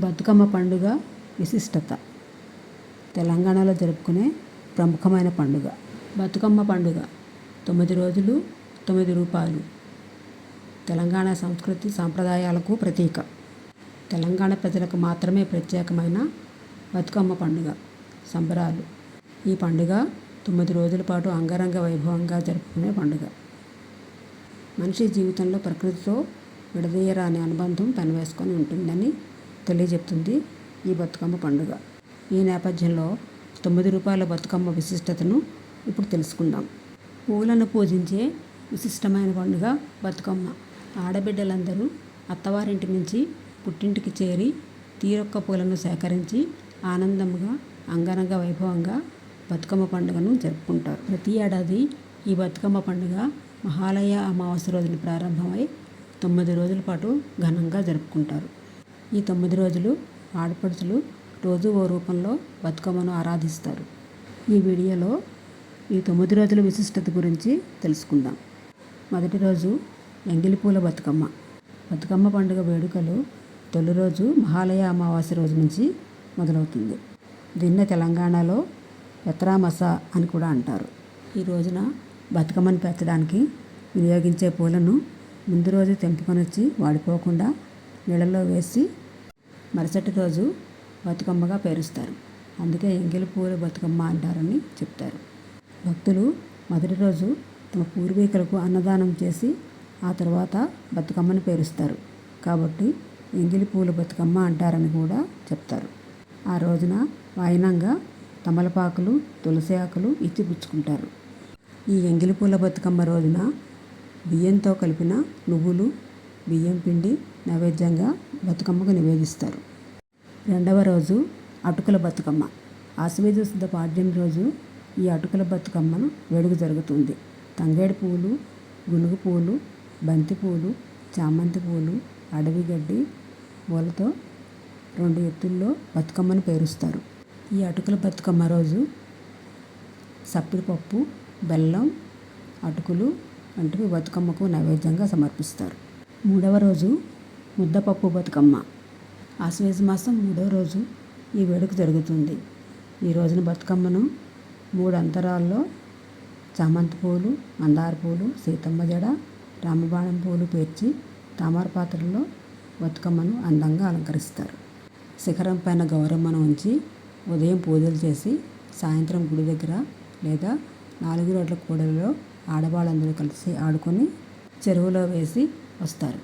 బతుకమ్మ పండుగ విశిష్టత. తెలంగాణలో జరుపుకునే ప్రముఖమైన పండుగ. బతుకమ్మ పండుగ. తొమ్మిది రోజులు తొమ్మిది రూపాలు. తెలంగాణ సంస్కృతి సాంప్రదాయాలకు ప్రతీక. తెలంగాణ ప్రజలకు మాత్రమే ప్రత్యేకమైన బతుకమ్మ పండుగ. సంబరాలు. ఈ పండుగ తొమ్మిది రోజుల పాటు అంగరంగ వైభవంగా జరుపుకునే పండుగ. మనిషి జీవితంలో ప్రకృతితో విడదీయరాని అనుబంధం పెనవేసుకొని ఉంటుందని తెలియజెప్తుంది ఈ బతుకమ్మ పండుగ. ఈ నేపథ్యంలో తొమ్మిది రూపాయల బతుకమ్మ విశిష్టతను ఇప్పుడు తెలుసుకుందాం. పూలను పూజించే విశిష్టమైన పండుగ బతుకమ్మ. ఆడబిడ్డలందరూ అత్తవారింటి నుంచి పుట్టింటికి చేరి తీరొక్క పూలను సేకరించి ఆనందంగా అంగరంగ వైభవంగా బతుకమ్మ పండుగను జరుపుకుంటారు. ప్రతి ఏడాది ఈ బతుకమ్మ పండుగ మహాలయ అమావాస్య రోజున ప్రారంభమై తొమ్మిది రోజుల పాటు ఘనంగా జరుపుకుంటారు. ఈ తొమ్మిది రోజులు ఆడపడుచులు రోజు ఓ రూపంలో బతుకమ్మను ఆరాధిస్తారు. ఈ వీడియోలో ఈ తొమ్మిది రోజుల విశిష్టత గురించి తెలుసుకుందాం. మొదటి రోజు ఎంగిలిపూల బతుకమ్మ. బతుకమ్మ పండుగ వేడుకలు తొలి రోజు మహాలయ అమావాస్య రోజు నుంచి మొదలవుతుంది. దీన్నే తెలంగాణలో పెత్రామస అని కూడా అంటారు. ఈ రోజున బతుకమ్మను పెంచడానికి వినియోగించే పూలను ముందు రోజు తెంపుకొని వచ్చి వాడిపోకుండా నీళ్ళలో వేసి మరుసటి రోజు బతుకమ్మగా పేరుస్తారు. అందుకే ఎంగిలి పూల బతుకమ్మ అంటారని చెప్తారు. భక్తులు మొదటి రోజు తమ పూర్వీకులకు అన్నదానం చేసి ఆ తర్వాత బతుకమ్మను పేరుస్తారు. కాబట్టి ఎంగిలి పూల బతుకమ్మ అంటారని కూడా చెప్తారు. ఆ రోజున వాయినంగా తమలపాకులు తులసి ఆకులు ఇచ్చి పుచ్చుకుంటారు. ఈ ఎంగిలి పూల బతుకమ్మ రోజున బియ్యంతో కలిపిన నువ్వులు బియ్యం పిండి నైవేద్యంగా బతుకమ్మకు నివేదిస్తారు. రెండవ రోజు అటుకుల బతుకమ్మ. ఆశ్వేజ శుద్ధ పాడ్యం రోజు ఈ అటుకుల బతుకమ్మను వేడుక జరుగుతుంది. తంగేడు పూలు గునుగు పూలు బంతి పూలు చామంతి పూలు అడవి గడ్డి పూలతో రెండు ఎత్తుల్లో బతుకమ్మను పేరుస్తారు. ఈ అటుకుల బతుకమ్మ రోజు సప్పిడిపప్పు బెల్లం అటుకులు వంటివి బతుకమ్మకు నైవేద్యంగా సమర్పిస్తారు. మూడవ రోజు ముద్దపప్పు బతుకమ్మ. ఆశ్వేజ మాసం మూడవ రోజు ఈ వేడుక జరుగుతుంది. ఈ రోజున బతుకమ్మను మూడు అంతరాల్లో చామంతి పూలు మందార పూలు సీతమ్మ జడ రామబాణం పూలు పేర్చి తామర పాత్రలో బతుకమ్మను అందంగా అలంకరిస్తారు. శిఖరం పైన గౌరమ్మను ఉంచి ఉదయం పూజలు చేసి సాయంత్రం గుడి దగ్గర లేదా నాలుగు రోడ్ల కూడలలో ఆడవాళ్ళందరూ కలిసి ఆడుకొని చెరువులో వేసి వస్తారు.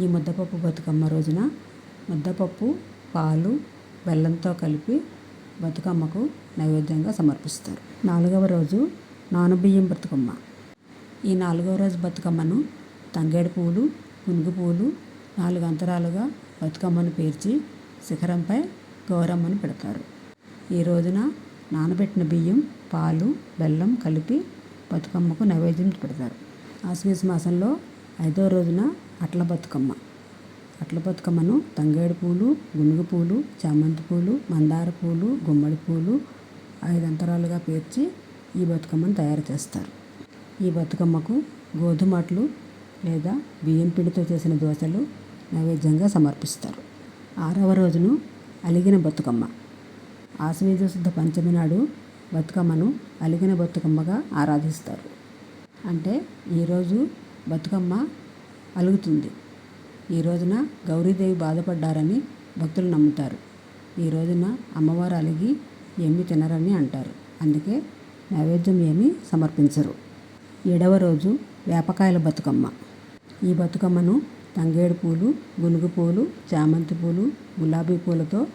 ఈ ముద్దపప్పు బతుకమ్మ రోజున ముద్దపప్పు పాలు బెల్లంతో కలిపి బతుకమ్మకు నైవేద్యంగా సమర్పిస్తారు. నాలుగవ రోజు నానబియ్యం బతుకమ్మ. ఈ నాలుగవ రోజు బతుకమ్మను తంగేడు పూలు పునుగు పూలు నాలుగు అంతరాలుగా బతుకమ్మను పేర్చి శిఖరంపై గౌరమ్మను పెడతారు. ఈ రోజున నానబెట్టిన బియ్యం పాలు బెల్లం కలిపి బతుకమ్మకు నైవేద్యం పెడతారు. ఆశ్వీజ మాసంలో ఐదో రోజున అట్ల బతుకమ్మ. అట్ల బతుకమ్మను తంగేడు పూలు గునుగు పూలు చామంతి పూలు మందార పూలు గుమ్మడి పూలు ఐదు అంతరాలుగా పేర్చి ఈ బతుకమ్మను తయారు చేస్తారు. ఈ బతుకమ్మకు గోధుమ అట్లు లేదా బియ్యం పిండితో చేసిన దోశలు నైవేద్యంగా సమర్పిస్తారు. ఆరవ రోజును అలిగిన బతుకమ్మ. ఆశ్వీజ శుద్ధ పంచమి నాడు బతుకమ్మను అలిగిన బతుకమ్మగా ఆరాధిస్తారు. అంటే ఈరోజు బతుకమ్మ అలుగుతుంది. ఈ రోజున గౌరీదేవి బాధపడ్డారని భక్తులు నమ్ముతారు. ఈ రోజున అమ్మవారు అలిగి ఏమి తినరని అంటారు. అందుకే నైవేద్యం ఏమి సమర్పించరు. ఏడవ రోజు వేపకాయల బతుకమ్మ. ఈ బతుకమ్మను తంగేడు పూలు గునుగు పూలు చామంతి పూలు గులాబీ పూలతో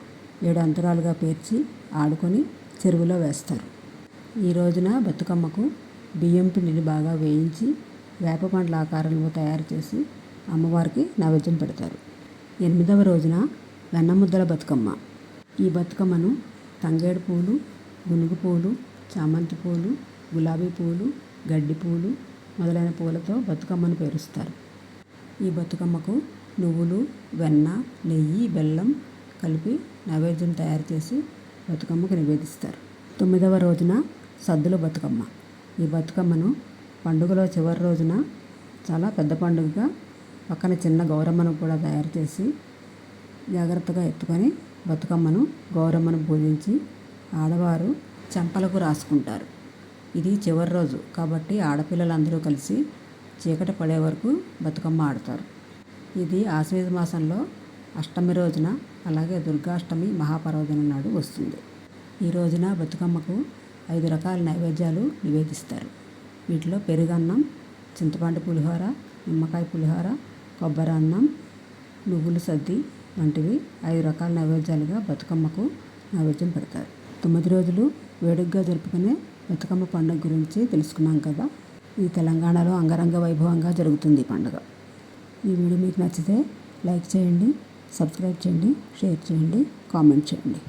ఏడు అంతరాలుగా పేర్చి ఆడుకొని చెరువులో వేస్తారు. ఈ రోజున బతుకమ్మకు బియ్యం పిండిని బాగా వేయించి వేప పండ్ల ఆకారంలో తయారు చేసి అమ్మవారికి నైవేద్యం పెడతారు. ఎనిమిదవ రోజున వెన్నముద్దల బతుకమ్మ. ఈ బతుకమ్మను తంగేడు పూలు గునుగు పూలు చామంతి పూలు గులాబీ పూలు గడ్డి పూలు మొదలైన పూలతో బతుకమ్మను పేరుస్తారు. ఈ బతుకమ్మకు నువ్వులు వెన్న నెయ్యి బెల్లం కలిపి నైవేద్యం తయారు చేసి బతుకమ్మకు నివేదిస్తారు. తొమ్మిదవ రోజున సద్దుల బతుకమ్మ. ఈ బతుకమ్మను పండుగలో చివరి రోజున చాలా పెద్ద పండుగగా పక్కన చిన్న గౌరమ్మను కూడా తయారు చేసి జాగ్రత్తగా ఎత్తుకొని బతుకమ్మను గౌరమ్మను పూజించి ఆడవారు చెంపలకు రాసుకుంటారు. ఇది చివరి రోజు కాబట్టి ఆడపిల్లలందరూ కలిసి చీకటి పడే వరకు బతుకమ్మ ఆడతారు. ఇది ఆశ్వేజ మాసంలో అష్టమి రోజున అలాగే దుర్గాష్టమి మహాపర్వదినం నాడు వస్తుంది. ఈ రోజున బతుకమ్మకు ఐదు రకాల నైవేద్యాలు నివేదిస్తారు. వీటిలో పెరుగన్నం చింతపండు పులిహోర నిమ్మకాయ పులిహోర కొబ్బరి అన్నం నువ్వులు సద్ది వంటివి ఐదు రకాల నైవేద్యాలుగా బతుకమ్మకు నైవేద్యం పెడతారు. తొమ్మిది రోజులు వేడుకగా జరుపుకునే బతుకమ్మ పండుగ గురించి తెలుసుకున్నాం కదా. ఈ తెలంగాణలో అంగరంగ వైభవంగా జరుగుతుంది ఈ పండుగ. ఈ వీడియో మీకు నచ్చితే లైక్ చేయండి సబ్స్క్రైబ్ చేయండి షేర్ చేయండి కామెంట్ చేయండి.